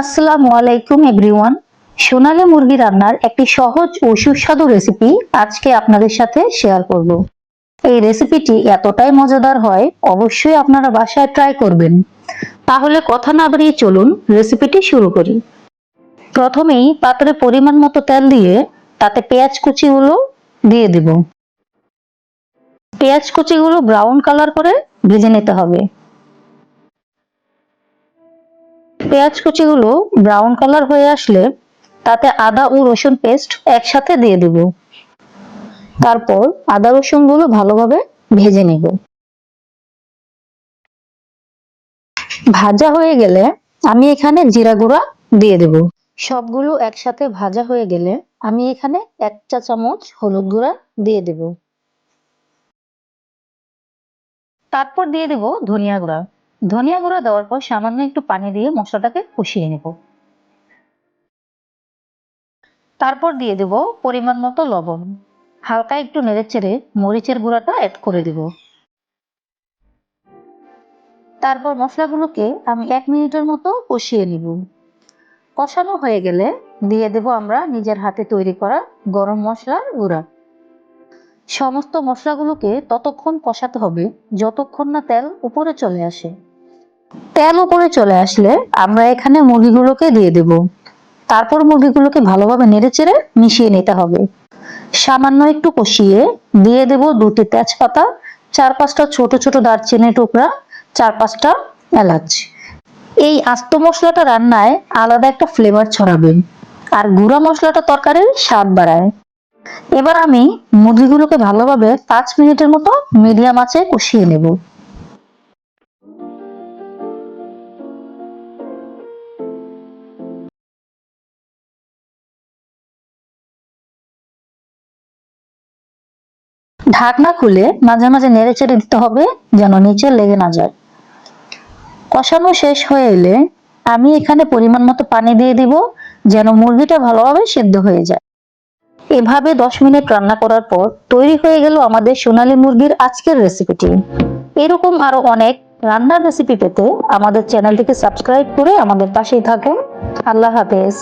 আসসালামু আলাইকুম এভরিওয়ান সোনালী মুরগি রান্নার একটি সহজ ও সুস্বাদু রেসিপি আজকে আপনাদের সাথে শেয়ার করব। এই রেসিপিটি এতটাই মজাদার হয়, অবশ্যই আপনারা বাসায় ট্রাই করবেন। তাহলে কথা না বাড়িয়ে চলুন রেসিপিটি শুরু করি। প্রথমেই পাত্রে পরিমাণ মতো তেল দিয়ে তাতে পেঁয়াজ কুচিগুলো দিয়ে দিব। পেঁয়াজ কুচিগুলো ব্রাউন কালার করে ভেজে নিতে হবে। পেঁয়াজ কুচিগুলো ব্রাউন কালার হয়ে আসলে তাতে আদা ও রসুন পেস্ট একসাথে দিয়ে দেব। তারপর আদা রসুনগুলো ভালোভাবে ভেজে নেব। ভাজা হয়ে গেলে আমি এখানে জিরা গুঁড়া দিয়ে দেব। সবগুলো একসাথে ভাজা হয়ে গেলে আমি এখানে এক চা চামচ হলুদ গুঁড়া দিয়ে দেব। তারপর দিয়ে দেব ধনিয়া গুঁড়া। ধনিয়া গুঁড়া দেওয়ার পর সামান্য একটু পানি দিয়ে মশলাটাকে কষিয়ে নেব। তারপর দিয়ে দেব পরিমাণ মতো লবণ। হালকা একটু নেড়ে চেড়ে মরিচের গুঁড়াটা অ্যাড করে দেব। তারপর মশলাগুলোকে আমি এক মিনিটের মতো কষিয়ে নিব। কষানো হয়ে গেলে দিয়ে দেব আমরা নিজের হাতে তৈরি করা গরম মশলার গুঁড়া। সমস্ত মশলাগুলোকে ততক্ষণ কষাতে হবে, যতক্ষণ না তেল উপরে চলে আসে। তেল উপরে চলে আসলে আমরা এখানে মুরগিগুলোকে দিয়ে দেব। তারপর মুরগিগুলোকে ভালোভাবে নেড়ে চেড়ে মিশিয়ে নিতে হবে। সামান্য একটু কষিয়ে দিয়ে দেব দুটি তেজপাতা, চার পাঁচটা ছোট ছোট দারচিনি টুকরা, চার পাঁচটা এলাচ। এই আস্ত মশলাটা রান্নায় আলাদা একটা ফ্লেভার ছড়াবে আর গুঁড়া মশলাটা তরকারির স্বাদ বাড়ায়। এবার আমি মুরগিগুলোকে ভালোভাবে পাঁচ মিনিটের মতো মিডিয়াম আঁচে কষিয়ে নেব। ঢাকনা খুলে মাঝে মাঝে নেড়ে চেড়ে দিতে হবে যেন নিচে লেগে না যায়। কষানো শেষ হয়ে এলে আমি এখানে পরিমাণ মতো পানি দিয়ে দিব যেন মুরগিটা ভালোভাবে সেদ্ধ হয়ে যায়। এভাবে দশ মিনিট রান্না করার পর তৈরি হয়ে গেল আমাদের সোনালী মুরগির আজকের রেসিপিটি এরকম আরও অনেক রান্নার রেসিপি পেতে আমাদের চ্যানেলটিকে সাবস্ক্রাইব করে আমাদের পাশেই থাকুন। আল্লাহ হাফেজ।